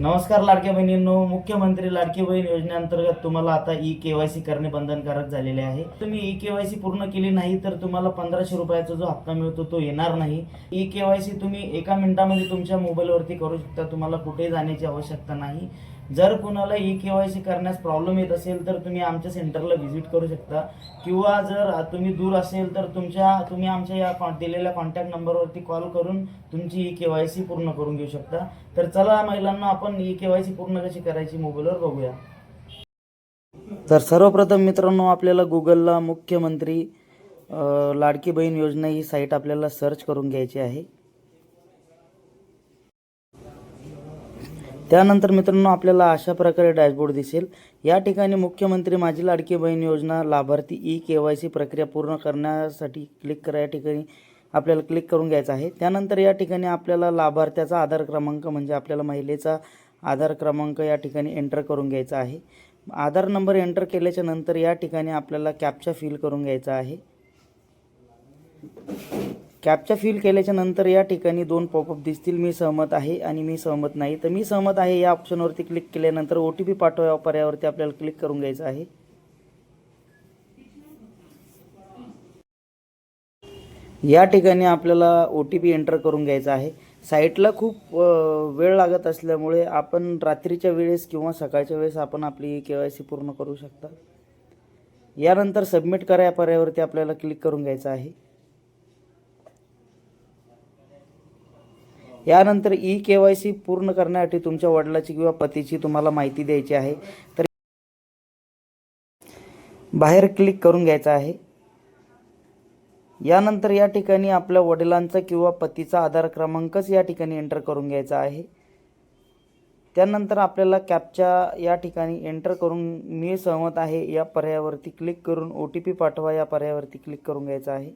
नमस्कार लाडक्या बहिणींनो मुख्यमंत्री लाडकी बहीण योजनेअंतर्गत तुम्हाला आता ई के वाय सी करणे बंधनकारक झालेले आहे. तुम्ही ई के वाय सी पूर्ण केली नाही तर तुम्हाला पंधराशे रुपयाचा जो हप्ता मिळतो तो येणार नाही. ई के वाय सी तुम्ही एका मिनिटामध्ये तुमच्या मोबाईलवरती करू शकता तुम्हाला कुठेही जाण्याची आवश्यकता नाही. जर कुणाला ई के वाय सी करण्यास प्रॉब्लेम येत असेल तर तुम्ही आमच्या सेंटरला व्हिजिट करू शकता. किंवा जर तुम्ही दूर असेल तर तुमच्या तुम्ही आमच्या या कॉ दिलेल्या कॉन्टॅक्ट नंबरवरती कॉल करून तुमची ई के वाय सी पूर्ण करून घेऊ शकता. तर चला महिलांना आपण ई के वाय सी पूर्ण कशी करायची मोबाईलवर बघूया. तर सर्वप्रथम मित्रांनो आपल्याला गुगलला मुख्यमंत्री लाडकी बहीण योजना ही साईट आपल्याला सर्च करून घ्यायची आहे. त्यानंतर मित्रांनो आपल्याला अशा प्रकारे डॅशबोर्ड दिसेल. या ठिकाणी मुख्यमंत्री माझी लाडकी बहीण योजना लाभार्थी ई के वाय सी प्रक्रिया पूर्ण करण्यासाठी क्लिक करा. या ठिकाणी आपल्याला क्लिक करून घ्यायचं आहे. त्यानंतर या ठिकाणी आपल्याला लाभार्थ्याचा आधार क्रमांक म्हणजे आपल्याला महिलेचा आधार क्रमांक या ठिकाणी एंटर करून घ्यायचा आहे. आधार नंबर एंटर केल्याच्यानंतर या ठिकाणी आपल्याला कॅप्चा फिल करून घ्यायचा आहे. कॅपच्या फिल केल्याच्यानंतर या ठिकाणी दोन पॉपअप दिसतील. मी सहमत आहे आणि मी सहमत नाही. तर मी सहमत आहे या ऑप्शनवरती क्लिक केल्यानंतर ओ टी पी पाठवा या पर्यायावरती आपल्याला क्लिक करून घ्यायचं आहे. या ठिकाणी आपल्याला ओ टी पी एंटर करून घ्यायचा आहे. साईटला खूप वेळ लागत असल्यामुळे आपण रात्रीच्या वेळेस किंवा सकाळच्या वेळेस आपण आपली के वाय सी पूर्ण करू शकता. यानंतर सबमिट करा या पर्यायावरती आपल्याला क्लिक करून घ्यायचं आहे. यानंतर ई के वाय सी पूर्ण करण्यासाठी तुमच्या वडिलाची किंवा पतीची तुम्हाला माहिती द्यायची आहे. तर बाहेर क्लिक करून घ्यायचं आहे. यानंतर या ठिकाणी आपल्या वडिलांचा किंवा पतीचा आधार क्रमांकच या ठिकाणी एंटर करून घ्यायचा आहे. त्यानंतर आपल्याला कॅपच्या या ठिकाणी एंटर करून मी सहमत आहे. या पर्यायावरती क्लिक करून ओ टी पी पाठवा. या पर्यायावरती क्लिक करून घ्यायचं आहे.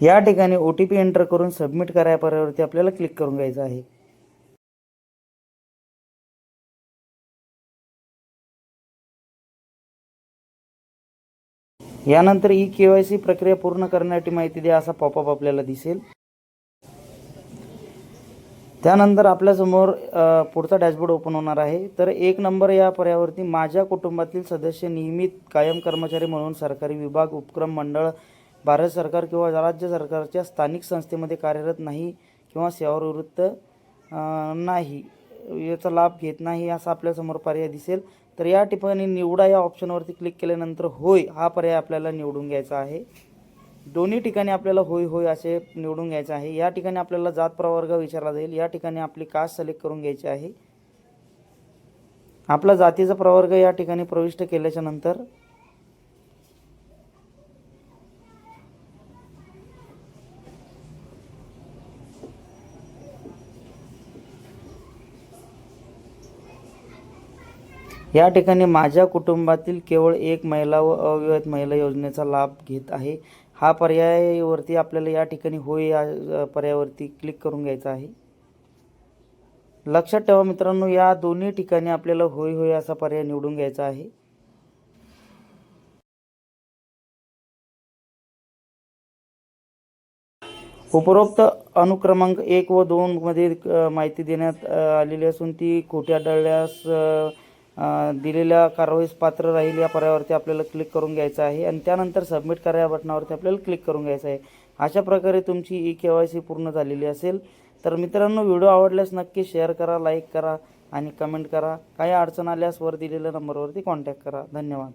या ठिकाणी ओ टी पी एंटर करून सबमिट करा पर्यावरती आपल्याला क्लिक करून घ्यायचं आहे. यानंतर ई के वाय सी प्रक्रिया पूर्ण करण्यासाठी माहिती द्या असा पॉपअप आपल्याला दिसेल. त्यानंतर आपल्यासमोर पुढचा डॅशबोर्ड ओपन होणार आहे. तर एक नंबर या पर्यावरती माझ्या कुटुंबातील सदस्य नियमित कायम कर्मचारी म्हणून सरकारी विभाग उपक्रम मंडळ भारत सरकार किंवा राज्य सरकारच्या स्थानिक संस्थेमध्ये कार्यरत नाही किंवा सेवानिवृत्त नाही याचा लाभ घेत नाही असा आपल्यासमोर पर्याय दिसेल तर या ठिकाणी निवडा या ऑप्शनवरती क्लिक केल्यानंतर होय हा पर्याय आपल्याला निवडून घ्यायचा आहे. दोन्ही ठिकाणी आपल्याला होय होय असे निवडून घ्यायचे आहे. या ठिकाणी आपल्याला जात प्रवर्ग विचारला जाईल. या ठिकाणी आपली कास्ट सिलेक्ट करून घ्यायची आहे. आपला जातीचा प्रवर्ग या ठिकाणी प्रविष्ट केल्याच्यानंतर या ठिकाणी माझ्या कुटुंबातील केवळ एक महिला व अविवाहित महिला योजनेचा लाभ घेत आहे. हा पर्यायावरती आपल्याला या ठिकाणी होय या पर्यायावरती क्लिक करून घ्यायचा आहे. लक्षात ठेवा मित्रांनो या दोन्ही ठिकाणी आपल्याला होय होय असा पर्याय निवडून घ्यायचा आहे. उपरोक्त अनुक्रमांक एक व दोन मध्ये माहिती देण्यात आलेली असून ती खोटी आढळल्यास दिलेल्या कारवाईस पात्र राहील या पर्यायावरती आपल्याला क्लिक करून घ्यायचं आहे. आणि त्यानंतर सबमिट करा या बटनावरती आपल्याला क्लिक करून घ्यायचं आहे. अशा प्रकारे तुमची ई के वाय सी पूर्ण झालेली असेल. तर मित्रांनो व्हिडिओ आवडल्यास नक्की शेअर करा लाईक करा आणि कमेंट करा. काही अडचण आल्यास वर दिलेल्या नंबरवरती कॉन्टॅक्ट करा. धन्यवाद.